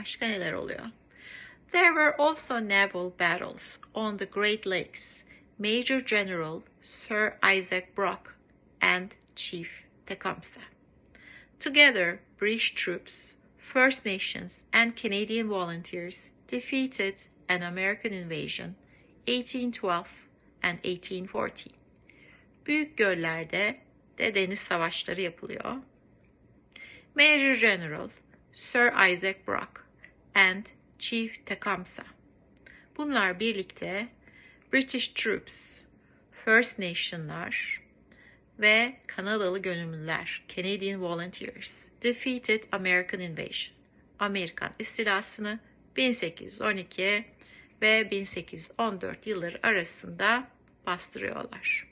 Başka neler oluyor? There were also naval battles on the Great Lakes. Major General Sir Isaac Brock and Chief Tecumseh. Together, British troops, First Nations, and Canadian volunteers defeated an American invasion 1812 and 1814. Büyük göllerde de deniz savaşları yapılıyor. Major General Sir Isaac Brock and Chief Tecumseh. Bunlar birlikte British Troops, First Nation'lar ve Kanadalı gönüllüler, Canadian Volunteers, defeated American Invasion, Amerikan istilasını 1812 ve 1814 yılları arasında bastırıyorlar.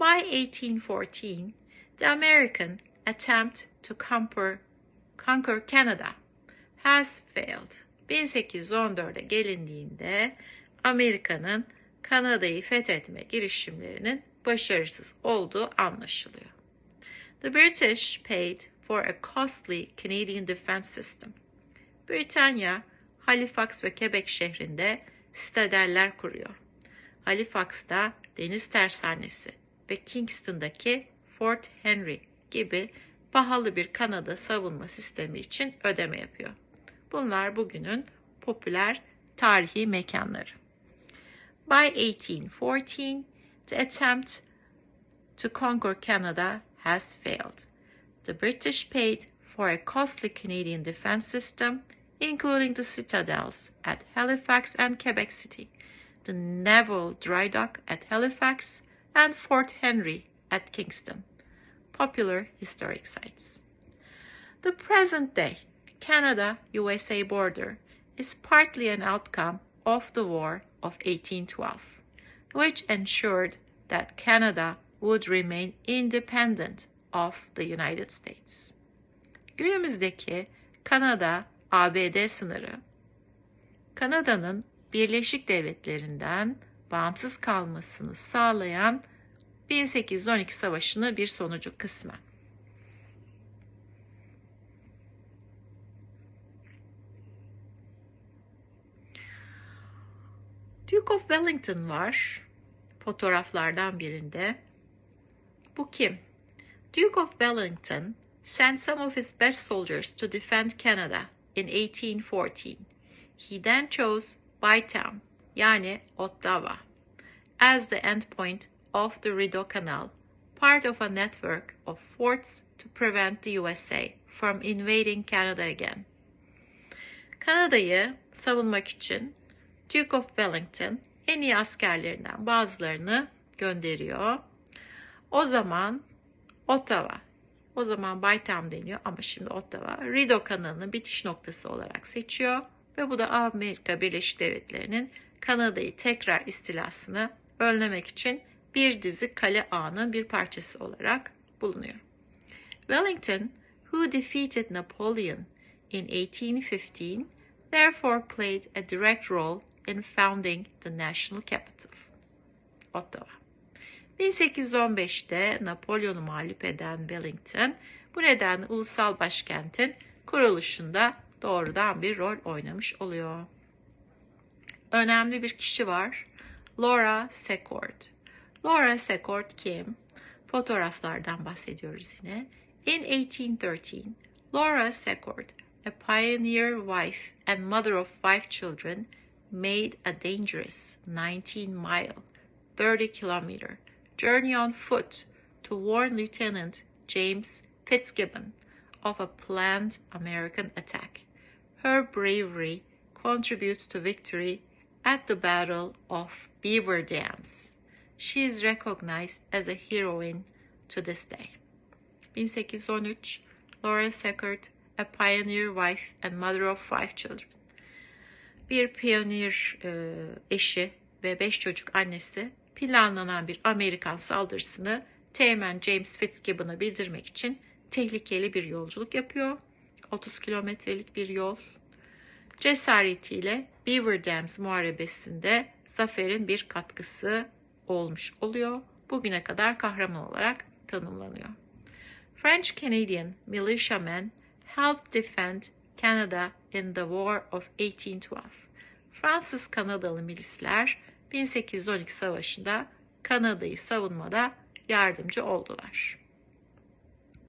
By 1814, the American attempt to conquer, conquer Canada has failed. 1814'e gelindiğinde Amerika'nın Kanada'yı fethetme girişimlerinin başarısız olduğu anlaşılıyor. The British paid for a costly Canadian defense system. Britanya, Halifax ve Quebec şehrinde sitadeller kuruyor. Halifax'ta deniz tersanesi ve Kingston'daki Fort Henry gibi pahalı bir Kanada savunma sistemi için ödeme yapıyor. Bunlar bugünün popüler tarihi mekanları. By 1814, the attempt to conquer Canada has failed. The British paid for a costly Canadian defense system, including the citadels at Halifax and Quebec City, the naval dry dock at Halifax, and Fort Henry at Kingston, popular historic sites. The present day Canada USA border is partly an outcome of the War of 1812, which ensured that Canada would remain independent of the United States. Günümüzdeki Kanada-ABD sınırı, Kanada'nın Birleşik Devletleri'nden bağımsız kalmasını sağlayan 1812 Savaşı'nı bir sonucu kısmen. Duke of Wellington var fotoğraflardan birinde. Bu kim? Duke of Wellington sent some of his best soldiers to defend Canada in 1814. He then chose Bytown, yani Ottawa, as the endpoint of the Rideau Canal, part of a network of forts to prevent the USA from invading Canada again. Kanada'yı savunmak için Duke of Wellington en iyi askerlerinden bazılarını gönderiyor. O zaman Ottawa, o zaman Bytown deniyor ama şimdi Ottawa, Rideau kanalının bitiş noktası olarak seçiyor ve bu da Amerika Birleşik Devletleri'nin Kanada'yı tekrar istilasını önlemek için bir dizi kale ağının bir parçası olarak bulunuyor. Wellington, who defeated Napoleon in 1815, therefore played a direct role in founding the national capital, Ottawa. 1815'te Napolyon'u mağlup eden Wellington, bu nedenle ulusal başkentin kuruluşunda doğrudan bir rol oynamış oluyor. Önemli bir kişi var. Laura Secord. Laura Secord kim? Fotoğraflardan bahsediyoruz yine. In 1813, Laura Secord, a pioneer wife and mother of five children, made a dangerous 19-mile, 30-kilometer journey on foot to warn Lieutenant James Fitzgibbon of a planned American attack. Her bravery contributes to victory at the Battle of Beaver Dams. She is recognized as a heroine to this day. 1813, Laura Seckert, a pioneer wife and mother of five children. Bir pioneer e, eşi ve beş çocuk annesi planlanan bir Amerikan saldırısını Teğmen James Fitzgibbon'a bildirmek için tehlikeli bir yolculuk yapıyor. 30 kilometrelik bir yol. Cesaretiyle Beaver Dams muharebesinde zaferin bir katkısı olmuş oluyor. Bugüne kadar kahraman olarak tanımlanıyor. French Canadian militiamen helped defend Canada in the War of 1812. Fransız Kanadalı milisler 1812 savaşında Kanada'yı savunmada yardımcı oldular.